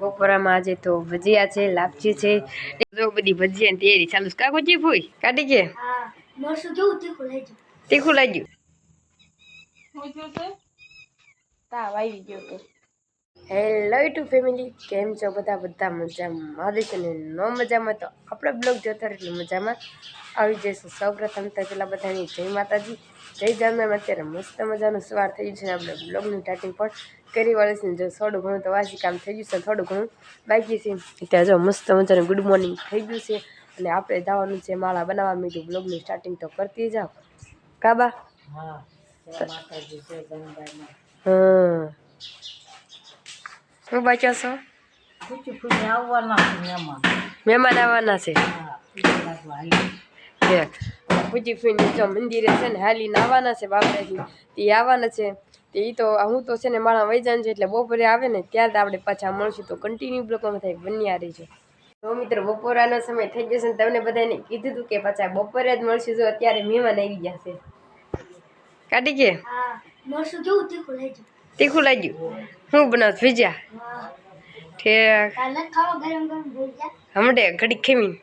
બપોરામાં આજે તો ભજીયા છે લાપસી છે. જો બધી ભજીયા ને તૈયારી ચાલુ છે. કાકો ચીપ હોય? કાઢી કે? હા તીખું તીખું લાગ્યું? તાવ આવી ગયો તો. હેલો ટુ ફેમિલી કેમ છો બધા? બધા મજામાં. મારે છે ને ન મજામાં તો આપણે બ્લોગ જોતા એટલે મજામાં આવી જઈશું. સૌપ્રથમ તો પેલા બધાની જય માતાજી. જય જાનમાં અત્યારે મસ્ત મજાનું સવાર થઈ ગયું છે આપણે બ્લોગની સ્ટાર્ટિંગ પણ કરી ને જો થોડું ઘણું તો વાસી કામ થઈ ગયું છે થોડું ઘણું બાકી છે. ત્યાં જો મસ્ત મજાનું ગુડ મોર્નિંગ થઈ ગયું છે. અને આપણે જવાનું છે માળા બનાવવા. મીઠું બ્લોગની સ્ટાર્ટિંગ તો કરતી જાઓ. કાબા હા. શું બચ્યો છો મહેમાન. આવવાના છે? છે પૂજી ફૂઈને જો મંદિરે છે ને હાલીને આવવાના છે બાપરાજી તે આવવાના છે. તે તો હું તો છે ને મારા વૈજાન છે એટલે બપોરે આવે ને ત્યારે આપણે પાછા મળશું. તો કન્ટિન્યુ બ્લોકમાં થાય બન્યા રહેજો. તો મિત્રો બપોરાનો સમય થઈ જશે ને તમને બધાને કીધું હતું કે પાછા બપોરે જ મળશું જો અત્યારે મહેમાન આવી ગયા છે. કાઢી કે? હા મરસું કેવું તીખું લઈ તીખું લાગ્યું હું બનાવ ભીજા ઠેક. કાલે ખાવા ગરમ ગરમ ભૂજ્યા હમડે ઘડી ખેમી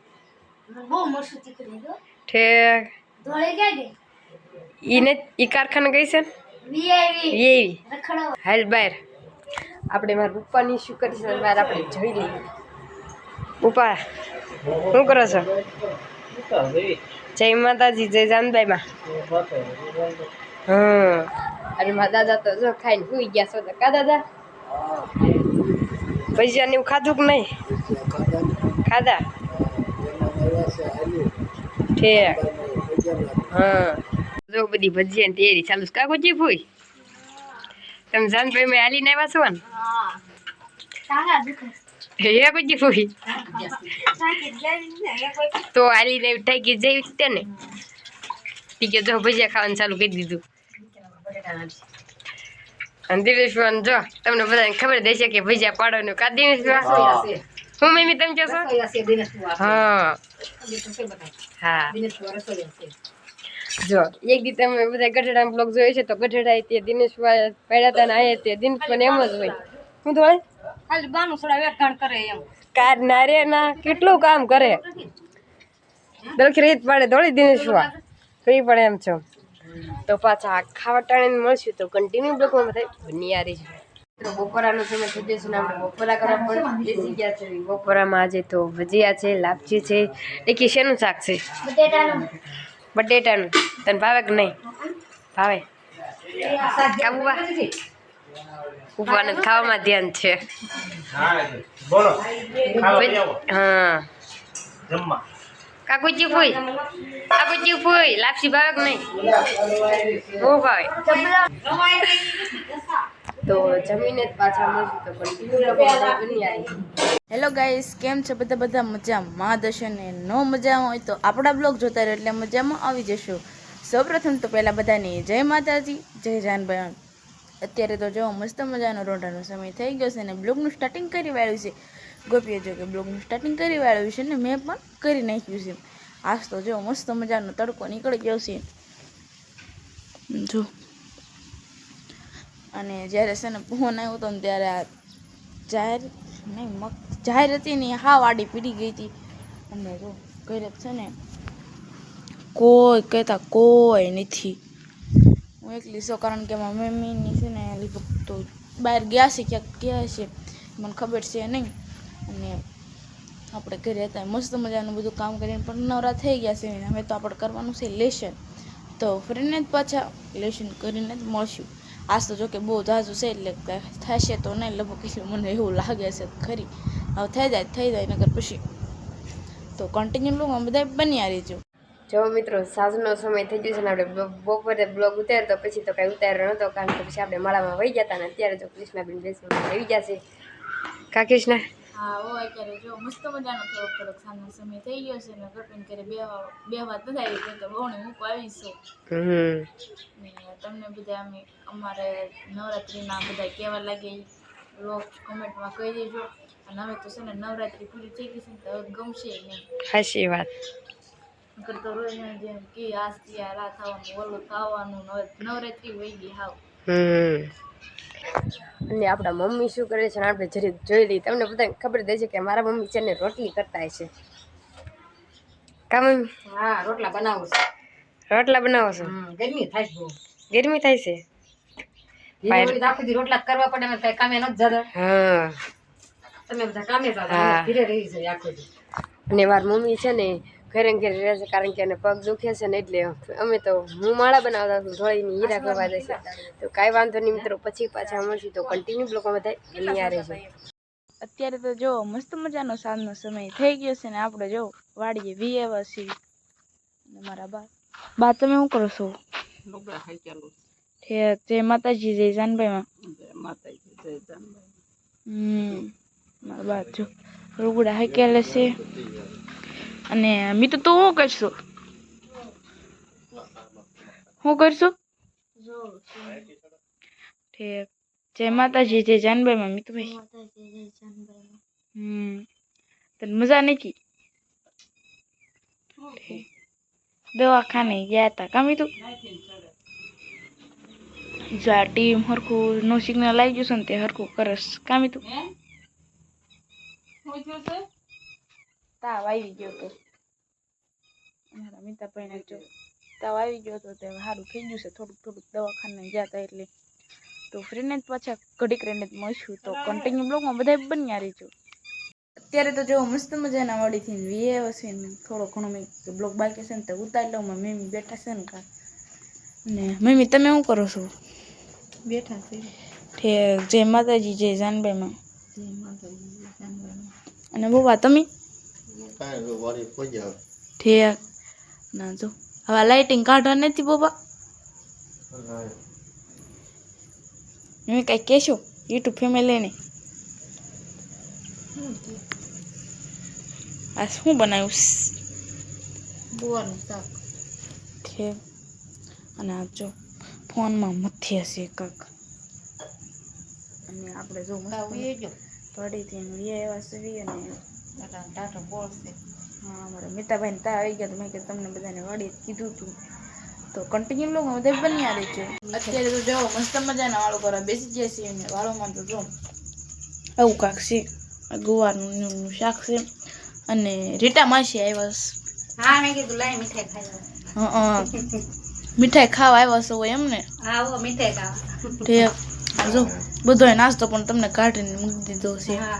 ઠેક. ઈને ઈ કારખાને ગઈ છે એવી હાલ બહાર આપણે મારા પપ્પાની શું કરી છે બહાર આપણે જોઈ લઈએ. પપ્પા શું કરો છો? જય માતાજી જય જાનબાઈમાં હમ. અરે મારા દાદા તો જો ખાઈને સુઈ ગયા છો કા દાદા? ભજીયા ને એવું ખાધું કે નહીં? ખાધા? ઠેક. હા. જો બધી ભજીયા ને તેરી ચાલુ છે. કાકો ચીપ હોય તમે જાનભાઈ મેં હાલીને આવ્યા છો ને? હા કોઈ ફૂઈ તો હાલીને ટાઈકી જઈ ને. ટીકે જો ભજીયા ખાવાનું ચાલુ કરી દીધું. દિનેશભાઈ જો તમને બધાને ખબર દેશે કે ભજીયા પાડવાનું કા દિનેશભાઈ હું. મમ્મી તમે કહો છો? હા. હા. જો એક દી તમે બધા ગઢડા બ્લોગ જોયો છે તો ગઢડા તે દિનેશભાઈ પડ્યા હતા ને આયા તે દિનેશભાઈ એમ જ હોય. હું તો ખાલી બાનું થોડા વેકાણ કરે એમ. કાર ના રે ના કેટલું કામ કરે? દલખી રીત પાડે દોડી દિનેશભાઈ ફ્રી પડે એમ છો. તો પાછા આખા ટાણે મળશું તો કન્ટિન્યુ બ્લોકમાં થાય બનિયારી છે બપોરાનો સમય થઈ જશે ને આપણે બપોરા કરવા પણ બેસી ગયા છે. બપોરામાં આજે તો ભજીયા છે લાપસી છે. એ શેનું શાક છે? બટેટાનું. તને ભાવે કે નહીં? ભાવે. કાબુબા ખાવામાં ધ્યાન છે. બોલો. હા. કાકુ ચીફુઈ કાકુ ચીફુઈ લાપસી ભાવે કે નહીં બહુ ભાવે તો જમીને જ પાછા મળશું તો કન્ટિન્યુ હેલો ગાઈસ કેમ છે બધા બધા મજામાં દર્શન નો મજા હોય તો આપણા બ્લોગ જોતા રહ્યો એટલે મજામાં આવી જશો સૌપ્રથમ તો પહેલાં બધાને જય માતાજી જય જાનભાઈ અત્યારે તો જો મસ્ત મજાનો રોંઢાનો સમય થઈ ગયો છે અને બ્લોગનું સ્ટાર્ટિંગ કરી વાળ્યું છે ગોપીએ જો કે બ્લોગનું સ્ટાર્ટિંગ કરી વાળ્યું છે ને, મેં પણ કરી નાખ્યું છે. આજ તો જો મસ્ત મજાનો તડકો નીકળી ગયો છે. જો. અને જ્યારે છે ને ફોન આવ્યો હતો ને ત્યારે આ જાહેર નહીં, મગ જાહેર હતી ને હા વાડી પીડી ગઈ હતી. અને જો ઘરે છે ને કોઈ કહેતા કોઈ નથી. હું એકલી છું કારણ કે મારા મમ્મીની છે ને, લગભગ તો બહાર ગયા છે, ક્યાંક ગયા છે. મને ખબર છે નહીં. અને આપણે ઘરે હતા મસ્ત મજાનું બધું કામ કરીને પણ નવરા થઈ ગયા છે હવે તો આપણે કરવાનું છે લેશન. તો ફરીને જ પાછા લેશન કરીને જ મળશું. આજ તો જો કે બહુ ઝાઝું છે, એટલે કાંઈ થશે તો નહીં, લગભગ એટલું મને એવું લાગે છે ખરી. હવે થઈ જાય થઈ જાય, નકર પછી. તો કન્ટિન્યુ લોગમાં બધા બન્યા રહેજો. જો મિત્રો, સાંજનો સમય થઈ ગયો છે ને, આપણે બ- બપોરે બ્લોગ ઉતાર્યો તો પછી તો કાંઈ ઉતાર્યો નહોતો, કારણ કે પછી આપણે માળામાં વહી ગયા હતા ને, અત્યારે જો કૃષ્ણાબેન બેસવા આવી ગયા છે. કા કૃષ્ણા? હા ઓ અત્યારે જો મસ્ત મજાનો થોડોક થોડોક સાંજનો સમય થઈ ગયો છે ને ગરપીને કરે બે બે વાત બધા આવી ગઈ તો બહુ મૂકવા આવી છું તમને બધા અમે અમારે નવરાત્રિના બધા કેવા લાગે લોક કોમેન્ટમાં કહી દેજો. અને હવે તો છે ને નવરાત્રિ પૂરી થઈ ગઈ છે ને તો ગમશે નહીં. હાશી વાત. કરતો રોજ જેમ કે આસ્તી આ રાત આવવાનું ઓલું થવાનું નવરાત્રિ વહી ગઈ હાવ. હમ. અને આપણા મમ્મી શું કરે છે આપણે જરીક જોઈ લઈએ. તમને બધાને ખબર જ છે કે મારા મમ્મી છે ને રોટલી કરતા છે. કા મમ્મી? હા રોટલા બનાવું છું. રોટલા બનાવો છો? ગરમી થાય છે ગરમી થાય છે? રોટલા કરવા પડે કઈ કામે નથી જતા. હા. તમે બધા કામે જતા ધીરે રહી છે આખો દી. અને મારી મમ્મી છે ને ઘરે ઘરે રહે છે કારણ કે એને પગ દુખે છે ને એટલે અમે તો હું માળા બનાવતા છું ધોળીની હીરા કરવા દે છે. તો કાંઈ વાંધો નહીં મિત્રો પછી પાછા મળશું. તો કન્ટિન્યુ લોકો બધા બન્યા રહેજો. અત્યારે તો જો મસ્ત મજાનો સાંજનો સમય થઈ ગયો છે ને આપણે જો વાડીએ વીએવા છીએ. મારા બા બા તમે શું કરો છો? ઠીક જય માતાજી જય જાનભાઈ. હમ મારા બા જો રૂગડા હાકેલે છે. અને મી તો હું કરશું? શું કરશું? ઠીક. જય માતાજી જય જાનભાઈ માં મિતુભાઈ હમ. તને મજા નથી દવાખાને ગયા હતા કામી તું જો આ ટીમ હરખું નો સિગ્નલ આવી ગયું છે ને તે હરખું કરસ. કામી તું તાવ આવી ગયો તો. મારા મિતાભાઈને જો તાવ આવી ગયો તો તે સારું થઈ ગયું છે. થોડુંક થોડુંક દવાખાને જતા હતા એટલે તો ફ્રીને જ પાછા ઘડીક રહીને જ મળશું. તો કન્ટિન્યુ બ્લોગમાં બધા બન્યા રહીજો. અત્યારે તો જો મસ્ત મજાના વાડીથી વીએ હશે ને થોડો ઘણો મેં બ્લોગ બાકી છે ને તો ઉતારી લઉં. મમ્મી બેઠા છે ને કા ને મમ્મી તમે શું કરો છો? બેઠા છે. ઠીક જય માતાજી જય જાનભાઈમાં અને બુવા તમે? ઠીક. ના જો. હવે લાઇટિંગ કાઢવા નથી બાબા. મમ્મી કાંઈ કહેશો? યુટ્યુબ ફેમિલીને આ શું બનાવ્યું? બોવાનું શાક. છે અને આ જો ફોનમાં મથ્ય છે કાંક. અને આપણે જો જો. પડીથી લઈ આવ્યા છે અને ટાટા ટાટા હા અમારા મિતાભાઈને ત્યાં આવી ગયા તો મેં કે તમને બધાને વાડી કીધું હતું તો કન્ટિન્યુ લોકો બધા બની આવે છે. અત્યારે તો જો મસ્ત મજાના વાળો કરવા બેસી જાય છે અને વાળોમાં તો જો. આવું કાંક છે. ગુવારનું શાક છે. અને રીટા માસી આવ્યા હા મેં કીધું લાઈ મીઠાઈ ખાઈ હં મીઠાઈ ખાવા આવ્યા છો હોય એમ ને? મીઠાઈ ખાવા. ઠીક જો બધો નાસ્તો પણ તમને કાઢીને મૂકી દીધો છે. હા.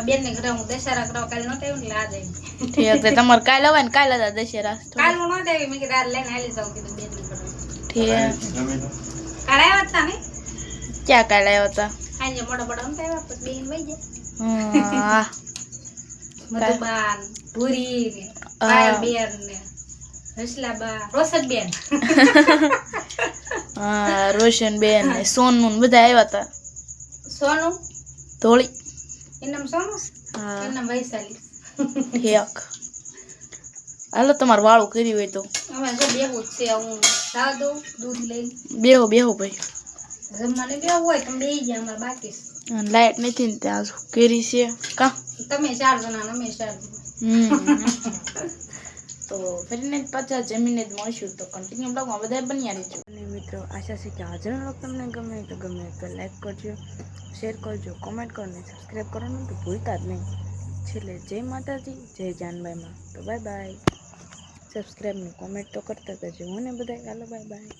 બેન ને ઘરે હું દશેરા કરવા કાલે નહોતા આવ્યું ને આજ. આવી ઠીક તો તમારે કાલે અવાય ને કાલે જ દશેરા કાલ હું નહોતા આવી મેં કીધું આ લઈને આવી જાઉં કીધું બેનની ઘરે. ઠીક. કાલે આવ્યા હતા ને? ક્યાં કાલે આવ્યા હતા? સાંજે મોડા મોડા નહોતા આવ્યા પછી બેન વહી હા. મધુબાન ભૂરી ને હા. પાયલબેન ને રોશનબેન. હા રોશન બેન ને સોનુ ને બધા આવ્યા હતા. સોનું? ધોળી. એનું નામ સોનું? હા. એનું નામ વૈશાલી ઠીક હાલો તમારે વાળું કર્યું હોય તો. અમે જો બેહું જ છે હું ચા દઉં દૂધ લઈ. બેહો બેહો ભાઈ. જમવાને બેહું હોય તમે બેહી ગયા અમારે બાકી. લાઈટ નથી ને ત્યાં કરી છે? કા? તમે ચાર જણા અમે ચાર જણા. તો ફરીને પાછા જમીને જ મળશું તો કન્ટિન્યુ બ્લોગમાં બધા બન્યા રહેજો. અને મિત્રો, આશા છે કે આજનો બ્લોગ તમને ગમે તો ગમે તો લાઈક કરજો શેર કરજો કોમેન્ટ કરો ને સબસ્ક્રાઈબ કરવાનું તો ભૂલતા જ નહીં. છેલ્લે જય માતાજી, જય જાનબાઈમાં તો બાય બાય સબસ્ક્રાઈબ ને કોમેન્ટ તો કરતા જ હું ને બધા ચાલો બાય બાય